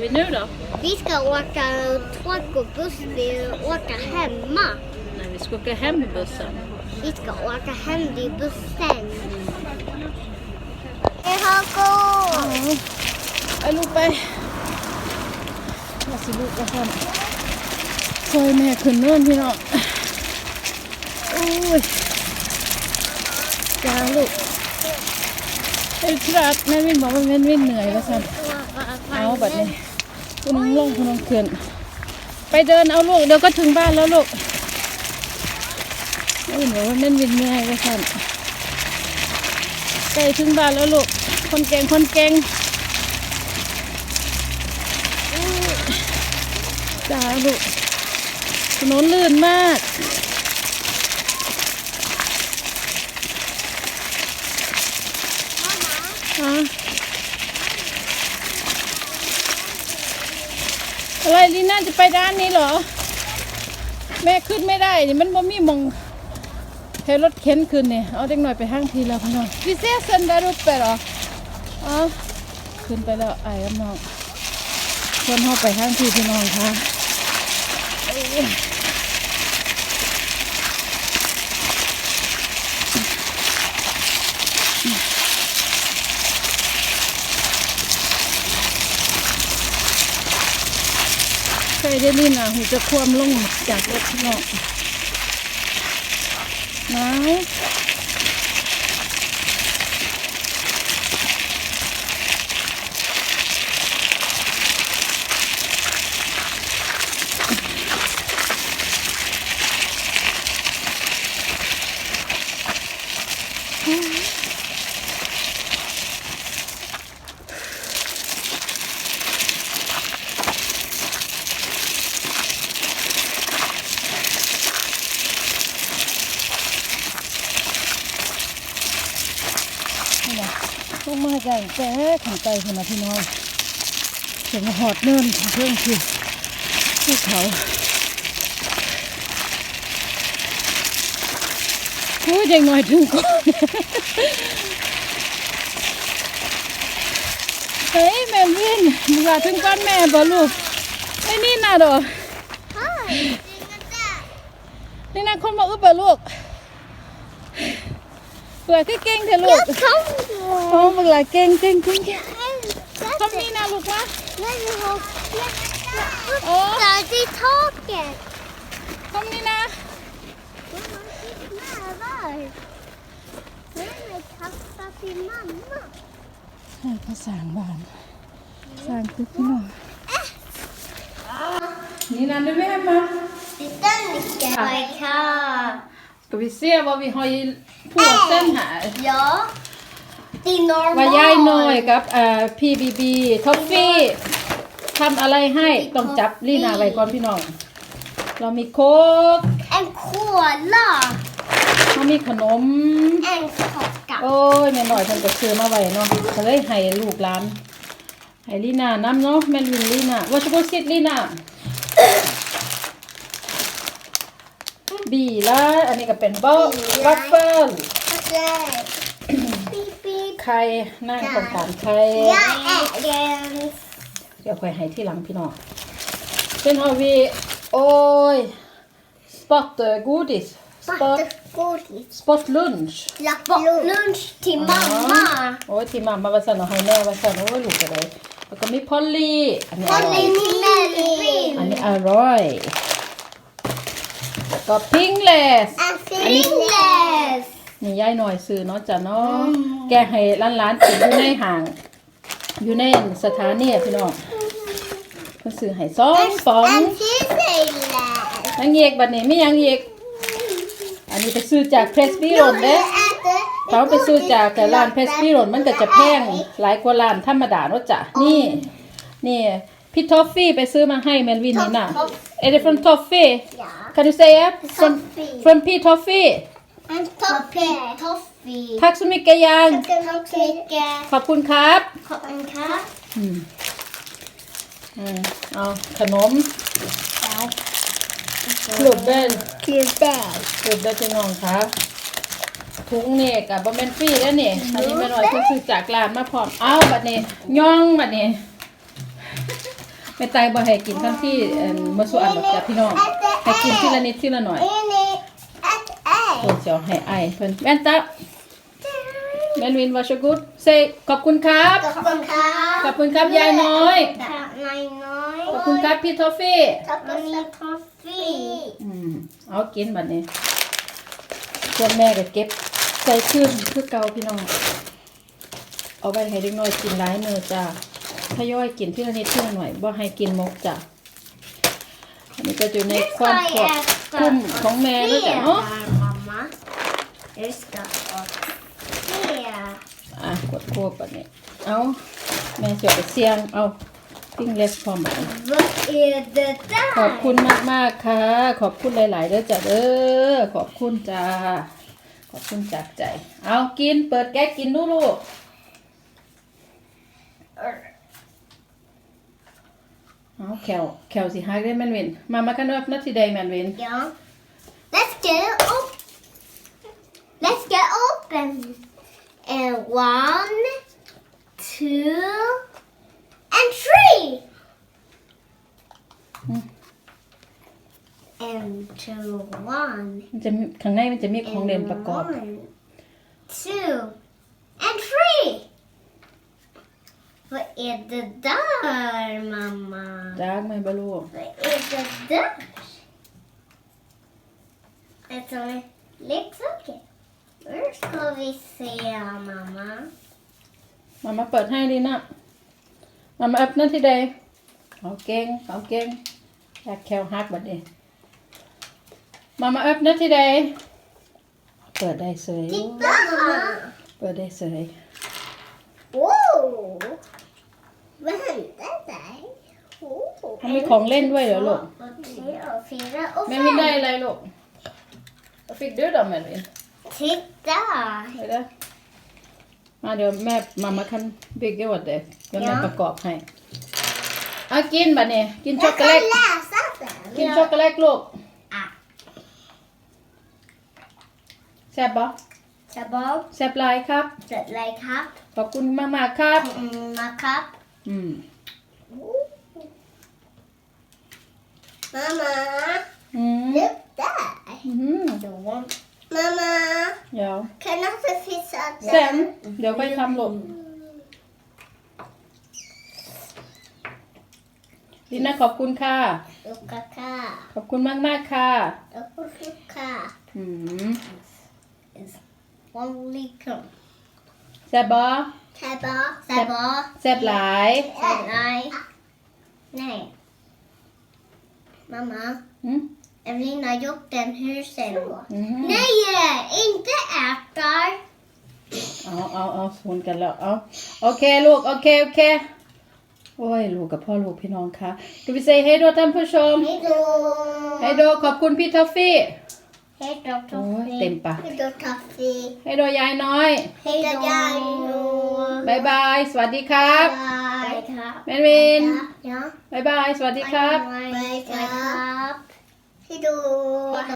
vi nu då? Vi ska åka tåg och buss. Vi åker hemma. Nej, vi ska åka hem i bussen. Vi ska åka hem i bussen. Hej Hago! ไปลูกไปมาสิลูกแล้วกันซอยแม่ขึ้นเนินพี่น้องโอ้ยจ้าลูกไอ้ทรัสแม่วินบอกว่าแม่วินเหนื่อยแล้วสันเอาบัดนี้ คุณน้องลงคุณน้องขึ้นไปเดินเอาลูกเดี๋ยวก็ถึงบ้านแล้วลูกแม่วินบอกว่าแม่วินเหนื่อยแล้วสันใกล้ถึงบ้านแล้วลูก คนเก่งคนเก่งจ้าลูกถนนลื่นมากฮะานจะไปด้านนี้เหรอ แม่ขึ้นไม่ได้นี่มันบ่มีมองให้รถเข็นขึ้นเนี่ยเอาเด็กหน่อยไปห้างทีแล้วพี่น้องพี่เสียสันดารุปไปเหรออ๋อขึ้นไปแล้วไอ้กับน้องชวนเขาไปห้างทีพี่น้องค่ะ ใครได้นี่นะหูจะคว่ำลงจากรถพี่น้องนาวนี่นะ ลงมาใหญ่แจ๊ขังไตคนนะพี่น้องเสียงหอดเนินของเครื่องคือภูเขาโอ้ยยังหน่อยถึงก่อนเฮ้ยแม่วินมึงว่าถึงก้อนแม่บ่ลูกไอ้นี่น่ะดอ Hej! นี่น่ะคนมาอึบบ่ลูกเบื่อคือเก่งเถอะลูก Jag kom! โอ้เบื่อเก่งเก่งเก่งเก่ง Jag ทำนี่นะลูกวะ Nej, vi har... Åh. Där i taket! ทำนี่นะ Mamma, titta där! Nej, men kasta till mamma. ให้เขาสร้างบ้านสร้างตึกพี่น้องนี่นะ du med hemma Titta Nicke! Ja. Ska vi se vad vi har i påsen här Ja. Det är normalt. ว่ายายน้อยกับเอ่อ PBB ทอฟฟี่ทำอะไรให้ต้องจับลีนาไว้ก่อนพี่น้อง เรามีโค้ก En cola. เรามีขนม En kaka. โอ้ยแม่หน่อยเพิ่นก็ซื้อมาไว้เนาะก็เลยให้ลูกหลานให้ลีน่าน้ำเนาะแม่ลินลีน่าว่าจะพูดสิลีน่าบีละอันนี้ก็เป็นบ๊อบบัฟเฟิล Okej. Beep beep. ไข่นั่งตรงกลางไข่ Jag äter. เดี๋ยวค่อยให้ที่หลังพี่น้อง sen har vi oj spottergodis spot Godis. spot lunch Lapp lunch till mamma. โอ้ยที่มามาว่าสันเอาให้แม่ว่าสันโอ้ยลูกก็เลยแล้วก็มีพอลลี่อันนี้อร่อย Polly till Melvin. อันนี้อร่อ ยแล้วก็พิงเลส En Fingles. นี่ย่ายหน่อยซื้อเนาะจ้ะเนาะแกให้ร้านร้านๆกินอยู่ในห่าง อยู่ในสถานีอะพี่น้องเพิ่นซื้อให้สองฟอง En Fingles. นังเอกบัดนี้ไม่ยังเอกอันนี้ไปซื้อจากเพรสบีรนเด้ äter. เขาไปซื้อจากแต่ร้านเพรสบีรนมันก็จะแพงหลายกว่าร้านธรรมดาเนาะจ้ะนี่ นี่พี่ทอฟฟี่ไปซื้อมาให้แมนวินนี่น่ะ Är det från Toffee? Ja. Kan du säga? Från, Toffee. från P Toffee? En toffee. Toffee. Tack så mycket Jan. Tack så mycket. ขอบคุณครับ En katt. อืมอืมเอาขนมกลุ่มเบน Klubbel. กลุ่มเบนพี่น้องครับถุงนี่กับบะเมนฟรีแล้วนี่อันนี้แม่น้อยเพิ่งซื้อจากร้านมาพร้อมเอาบัดนี้ย่องบัดนี้แม่ตายบ่ให้กินทันที่เอิ่มมื้อสุอันดอกจ้ะพี่น้องให้กินทีละนิดทีละหน่อย Ini ett โอ้ ägg. เจียวให้ไอเพิ่นแว่นตาแมนวินวาชกุดเซขอบคุณครับ ขอบคุณครับขอบคุณครับยายน้อย นายน้อยขอบคุณครับพี่ทอฟฟี่ขอบคุณครับทอฟฟี่อืมเอากินบัดนี้ พวกแม่ก็เก็บใส่ขึ้นคือเก่าพี่น้อง เอาไว้ให้เด็กน้อยกินหลายมื้อจ้าทยอยกินทีละนิดทีละหน่อยบ่ให้กินหมกจ้ะอันนี้ก็อยู่ในความควบคุมของแม่ด้วยจ้ะเนาะ mamma. Jag ska se. อะกดควบบัดนี้ เอาแม่จะไปเสียง เอาปิ้งเล็กพอไหม Vad är det där? ขอบคุณมากมากๆค่ะ ขอบคุณหลาย ๆเด้อจ้ะเด้อขอบคุณจ้า ขอบคุณจากใจ เอากิน เปิดแก๊กกินดูลูก เอาแขวแขวสิฮักได้แมนวินมามากันเนบนาทีใดแมนวิน Ja. Let's get up. Let's get open. And one, two, and three. Mm. And two, one. มันจะมีข้างในมันจะมีของเล่นประกอบ One, two, and three. Vad är det där, mamma? จ้ากไหมบลูก Vad är det där? Ett som är leksaker. Nu ska vi se, mamma. มามาเปิดให้ดีนะมามาอัพนาทีใดเอาเก่งเอาเก่งอยากแควฮักบัดนี้มามาอัพนาทีใดเปิดได้สวย Titta! เปิดได้สวย Wow! Vad hände där? Oh. เขามีของเล่นด้วยเหรอลูก Och tre och fyra och แม่ไม่ได้ fem. อะไรลูกเอาฟิกดูดอแม่เลย Titta! ไปเด้อมาเดี๋ยวแม่มามาคันบิ๊กเกอร์เด็กเดี๋ยวแม่ประกอบให้เอากินบัดนี้กินช็อกโกแลต läsa sen. กินช็อกโกแลตลูก Ah. แซ่บปะ Sabab, แซ่บหลายครับ sätt like up. ขอบคุณมากมากๆครับ Mm, makeup. อืม Mamma, อืม look där. อืม Mamma, เดี๋ยว kan jag få fixa แซมเดี๋ยวไปทำลูกลิน่าขอบคุณค่ะ Lukaka. ขอบคุณมากมากๆค่ะ Lukaka. อืม Only come. แซ่บบอ Säba, säba. แซ่บหลาย Nej. Nej. Mamma, อืม Evelina har gjort en hur sen då? อืม Nej, inte äter. เอาเอาเอาสูนกันแล้วเอาโอเคลูก โอเค โอเค โอ้ย ลูกกับพ่อลูกพี่น้องค่ะดูวิเซให้ดูท่านผู้ชม Hej då. ให้ดูขอบคุณพี่ทอฟฟี่ Hej då, Oj, stämpa. Hej då, Toffi. ให้ดูยายน้อย Hej då, Jarno. บายบาย สวัสดีครับ Bye. แมนวิน Ja. บายบาย สวัสดีครับ Bye. Bye. Hej då.